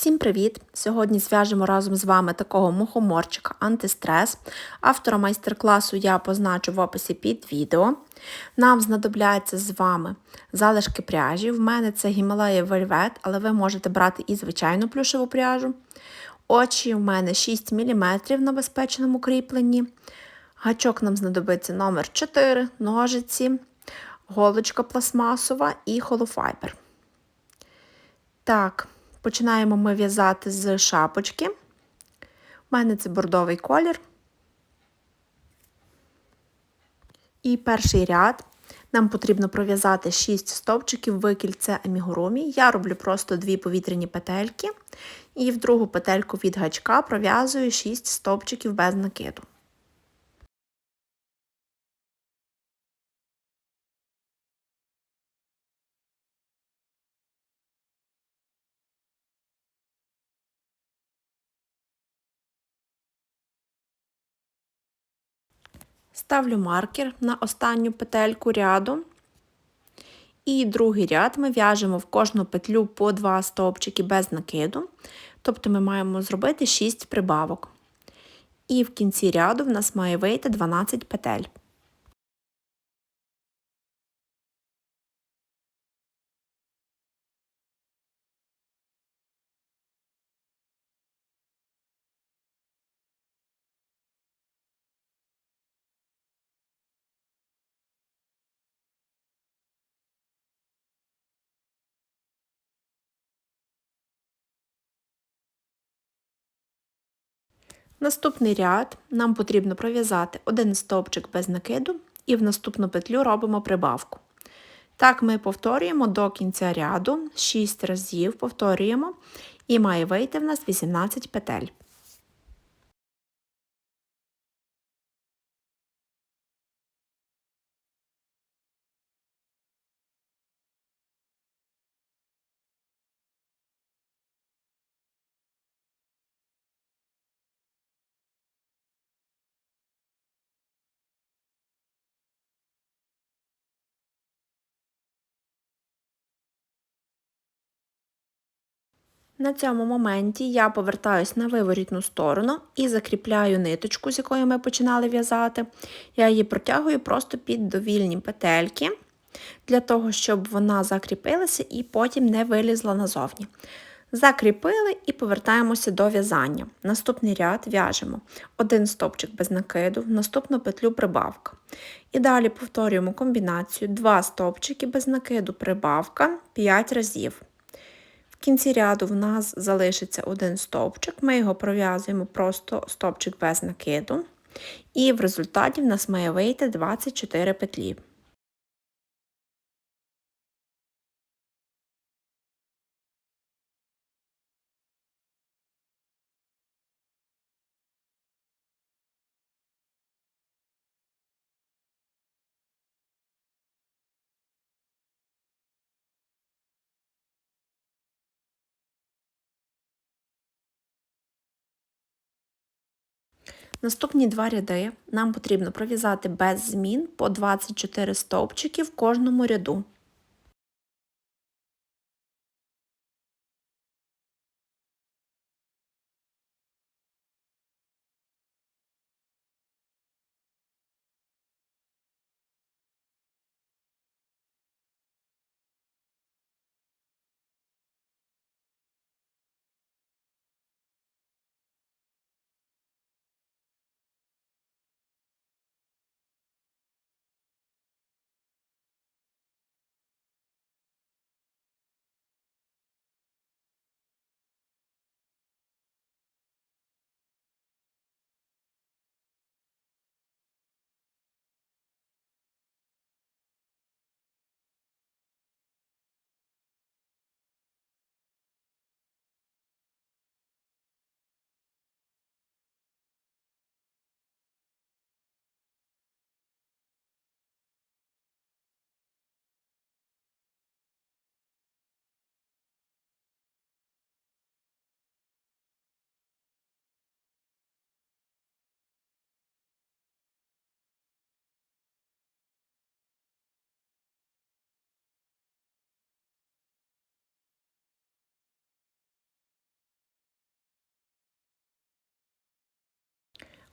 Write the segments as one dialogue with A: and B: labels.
A: Всім привіт! Сьогодні зв'яжемо разом з вами такого мухоморчика антистрес. Автора майстер-класу я позначу в описі під відео. Нам знадобляться з вами залишки пряжі. В мене це Гімалaya Velvet, але ви можете брати і звичайну плюшеву пряжу. Очі в мене 6 мм на безпечному кріпленні. Гачок нам знадобиться номер 4 ножиці, голочка пластмасова і холофайбер. Так, Починаємо ми в'язати з шапочки. У мене це бордовий колір. І перший ряд. Нам потрібно пров'язати 6 стовпчиків в кільце амігурумі. Я роблю просто дві повітряні петельки. І в другу петельку від гачка пров'язую 6 стовпчиків без накиду. Ставлю маркер на останню петельку ряду. І другий ряд ми в'яжемо в кожну петлю по 2 стовпчики без накиду. Тобто ми маємо зробити 6 прибавок. І в кінці ряду в нас має вийти 12 петель. Наступний ряд нам потрібно пров'язати один стовпчик без накиду і в наступну петлю робимо прибавку. Так ми повторюємо до кінця ряду 6 разів повторюємо, і має вийти в нас 18 петель. На цьому моменті я повертаюсь на виворітну сторону і закріпляю ниточку, з якої ми починали в'язати. Я її протягую просто під довільні петельки, для того, щоб вона закріпилася і потім не вилізла назовні. Закріпили і повертаємося до в'язання. Наступний ряд в'яжемо один стопчик без накиду, наступну петлю прибавка. І далі повторюємо комбінацію 2 стопчики без накиду, прибавка 5 разів. В кінці ряду в нас залишиться один стовпчик, ми його пров'язуємо просто стовпчик без накиду, і в результаті в нас має вийти 24 петлі. Наступні два ряди нам потрібно пров'язати без змін по 24 стовпчики в кожному ряду.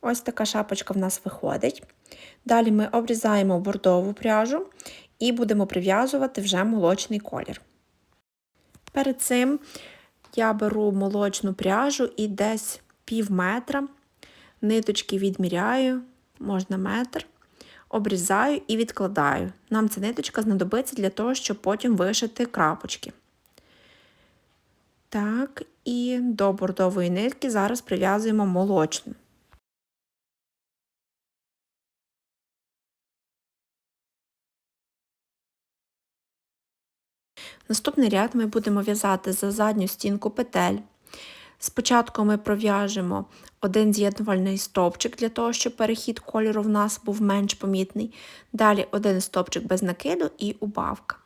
A: Ось така шапочка в нас виходить. Далі ми обрізаємо бордову пряжу і будемо прив'язувати вже молочний колір. Перед цим я беру молочну пряжу і десь пів метра, ниточки відміряю, можна метр, обрізаю і відкладаю. Нам ця ниточка знадобиться для того, щоб потім вишити крапочки. Так, і до бордової нитки зараз прив'язуємо молочну. Наступний ряд ми будемо в'язати за задню стінку петель. Спочатку ми пров'яжемо один з'єднувальний стовпчик для того, щоб перехід кольору в нас був менш помітний. Далі один стовпчик без накиду і убавка.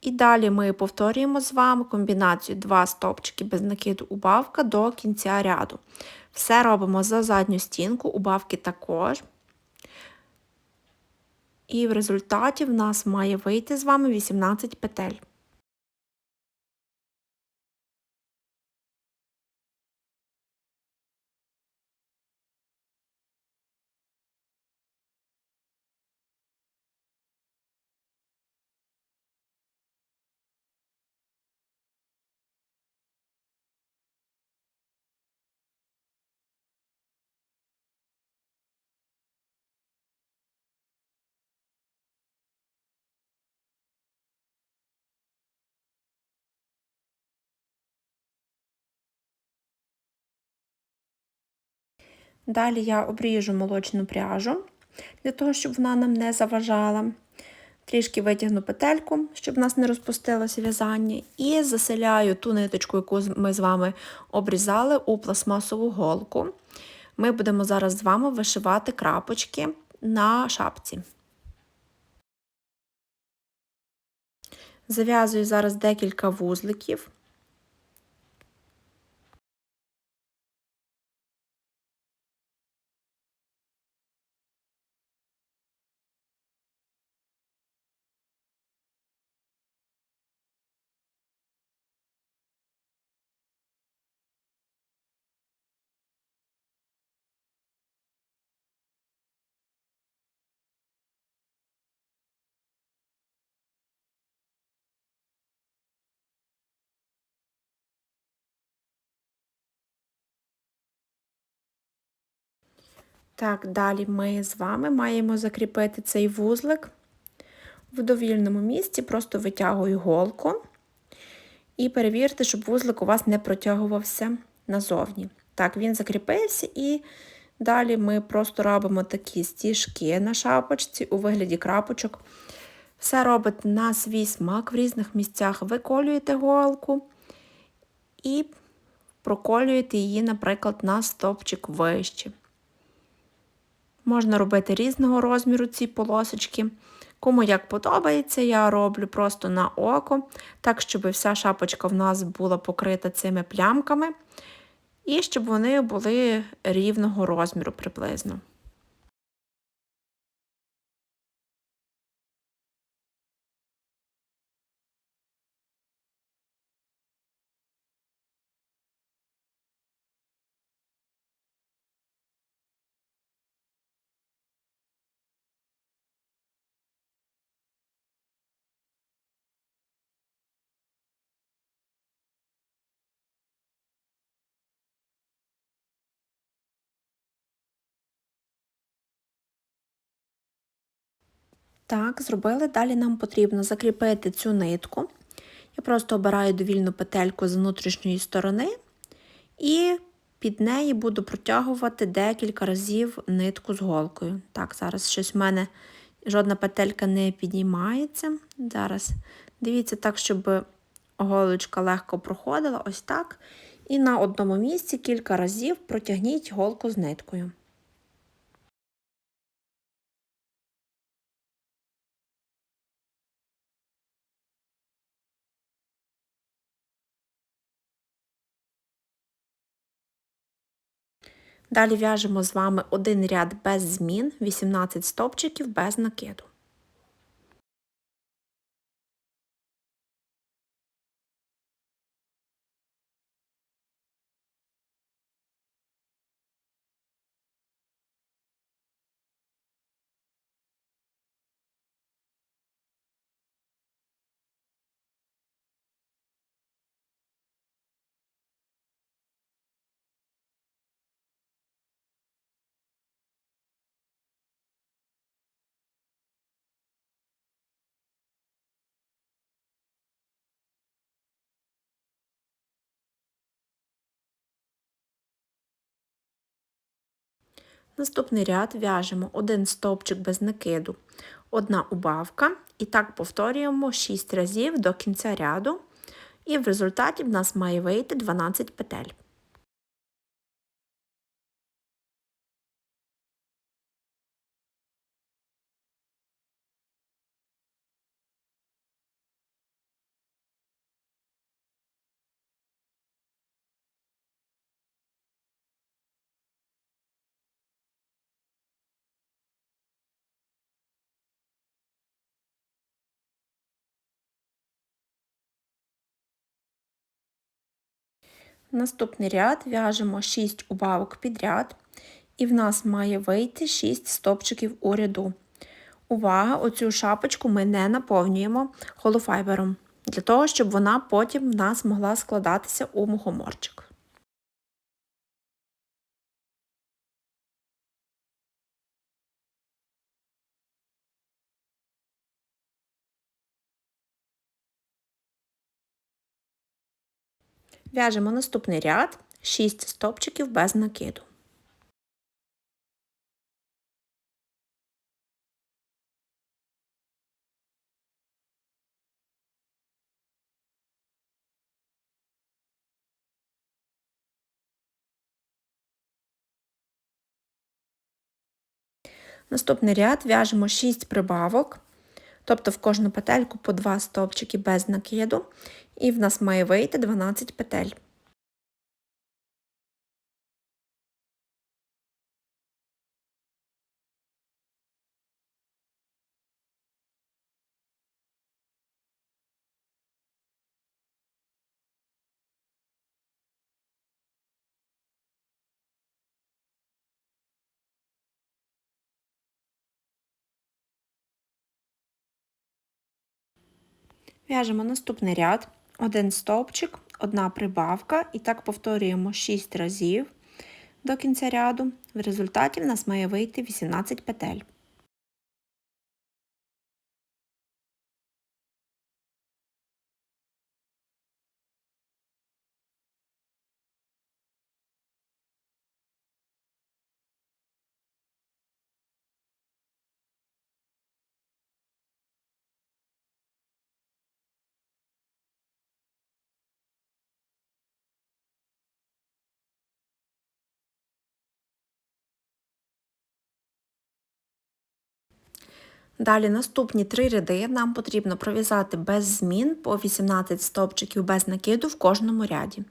A: І далі ми повторюємо з вами комбінацію два стовпчики без накиду убавка до кінця ряду. Все робимо за задню стінку, убавки також. І в результаті в нас має вийти з вами 18 петель. Далі я обріжу молочну пряжу, для того, щоб вона нам не заважала. Трішки витягну петельку, щоб в нас не розпустилося в'язання, і заселяю ту ниточку, яку ми з вами обрізали у пластмасову голку. Ми будемо зараз з вами вишивати крапочки на шапці. Зав'язую зараз декілька вузликів. Так, далі ми з вами маємо закріпити цей вузлик в довільному місці, просто витягую голку і перевірте, щоб вузлик у вас не протягувався назовні. Так, він закріпився, і далі ми просто робимо такі стіжки на шапочці у вигляді крапочок. Все робите на свій смак в різних місцях, виколюєте голку і проколюєте її, наприклад, на стопчик вище. Можна робити різного розміру ці полосочки. Кому як подобається, я роблю просто на око, так, щоб вся шапочка в нас була покрита цими плямками, і щоб вони були рівного розміру приблизно. Так, зробили. Далі нам потрібно закріпити цю нитку. Я просто обираю довільну петельку з внутрішньої сторони і під неї буду протягувати декілька разів нитку з голкою. Так, зараз щось в мене жодна петелька не піднімається. Зараз дивіться так, щоб голочка легко проходила, ось так. І на одному місці кілька разів протягніть голку з ниткою. Далі в'яжемо з вами один ряд без змін, 18 стопчиків без накиду. Наступний ряд в'яжемо. Один стовпчик без накиду, одна убавка, і так повторюємо 6 разів до кінця ряду, і в результаті в нас має вийти 12 петель. Наступний ряд в'яжемо 6 убавок підряд, і в нас має вийти 6 стопчиків у ряду. Увага! Оцю шапочку ми не наповнюємо холофайбером, для того, щоб вона потім в нас могла складатися у мухоморчик. В'яжемо наступний ряд 6 стопчиків без накиду. Наступний ряд в'яжемо 6 прибавок, тобто в кожну петельку по 2 стовпчики без накиду, і в нас має вийти 12 петель. В'яжемо наступний ряд, один стовпчик, одна прибавка, і так повторюємо 6 разів до кінця ряду. В результаті в нас має вийти 18 петель. Далі наступні три ряди нам потрібно пров'язати без змін по 18 стовпчиків без накиду в кожному ряді.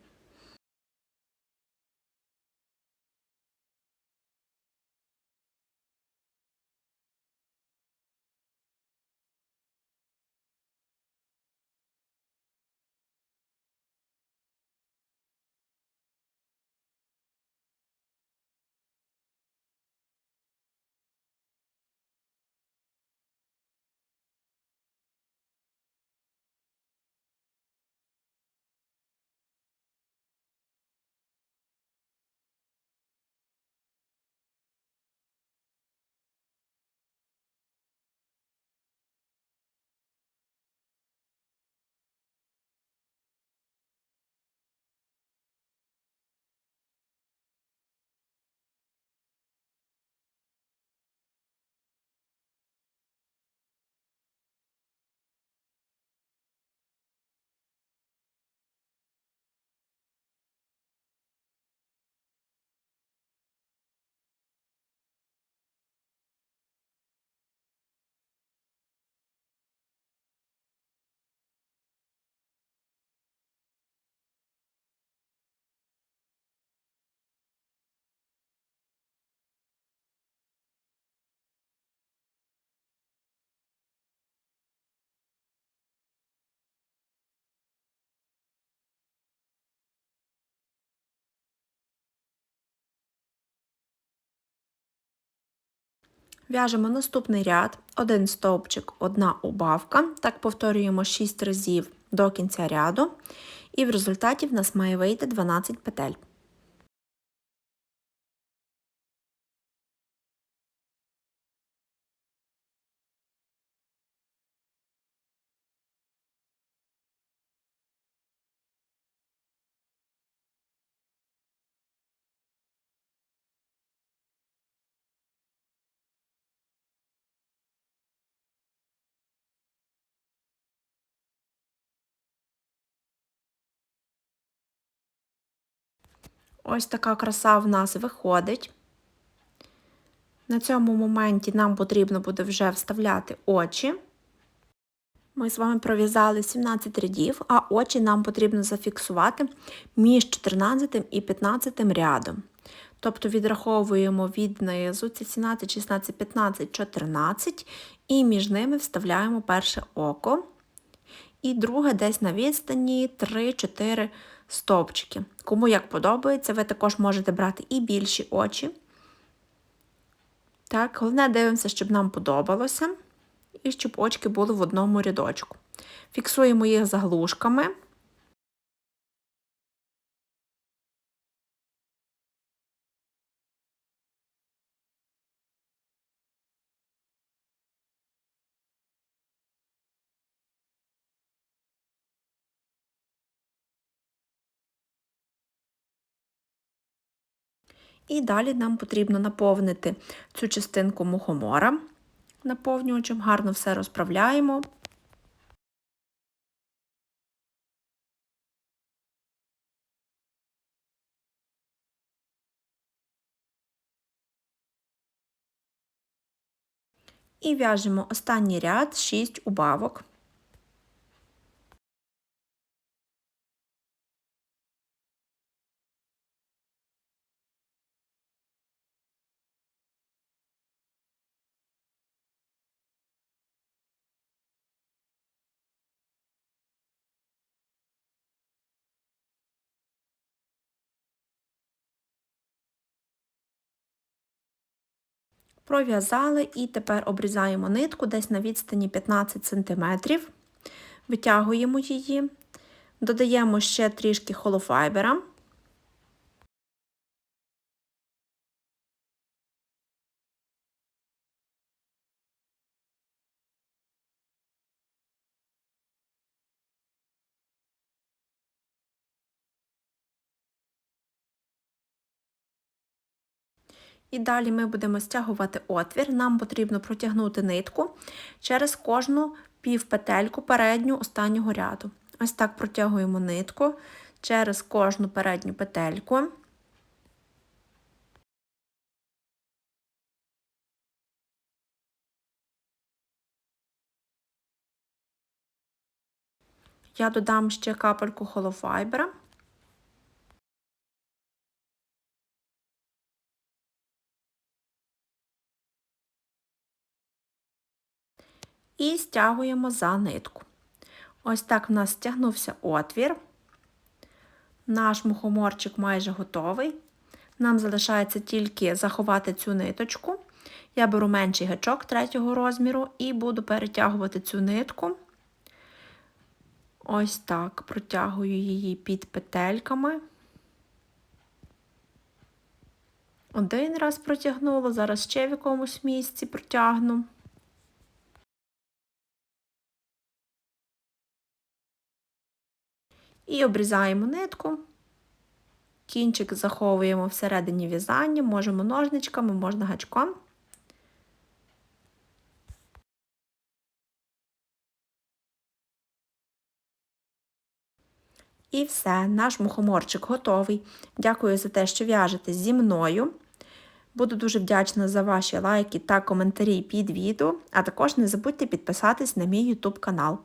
A: В'яжемо наступний ряд, один стовпчик, одна убавка. Так повторюємо 6 разів до кінця ряду, і в результаті в нас має вийти 12 петель. Ось така краса в нас виходить. На цьому моменті нам потрібно буде вже вставляти очі. Ми з вами пров'язали 17 рядів, а очі нам потрібно зафіксувати між 14 і 15 рядом. Тобто відраховуємо від низу ці 17, 16, 15, 14 і між ними вставляємо перше око. І друге десь на відстані 3-4 стовпчики. Кому як подобається, ви також можете брати і більші очі. Так, Головне дивимося, щоб нам подобалося. І щоб очки були в одному рядочку. Фіксуємо їх заглушками. І далі нам потрібно наповнити цю частинку мухомора наповнювачем, гарно все розправляємо. І в'яжемо останній ряд 6 убавок. Пров'язали і тепер обрізаємо нитку десь на відстані 15 см, витягуємо її, додаємо ще трішки холофайбера. І далі ми будемо стягувати отвір. Нам потрібно протягнути нитку через кожну півпетельку передню останнього ряду. Ось так протягуємо нитку через кожну передню петельку. Я додам ще капельку холофайбера. І стягуємо за нитку. Ось так в нас стягнувся отвір. Наш мухоморчик майже готовий. Нам залишається тільки заховати цю ниточку. Я беру менший гачок третього розміру і буду перетягувати цю нитку. Ось так протягую її під петельками. Один раз протягнула, зараз ще в якомусь місці протягну. І обрізаємо нитку. Кінчик заховуємо всередині в'язання, можемо ножничками, можна гачком. І все, наш мухоморчик готовий. Дякую за те, що в'яжете зі мною. Буду дуже вдячна за ваші лайки та коментарі під відео, а також не забудьте підписатись на мій YouTube канал.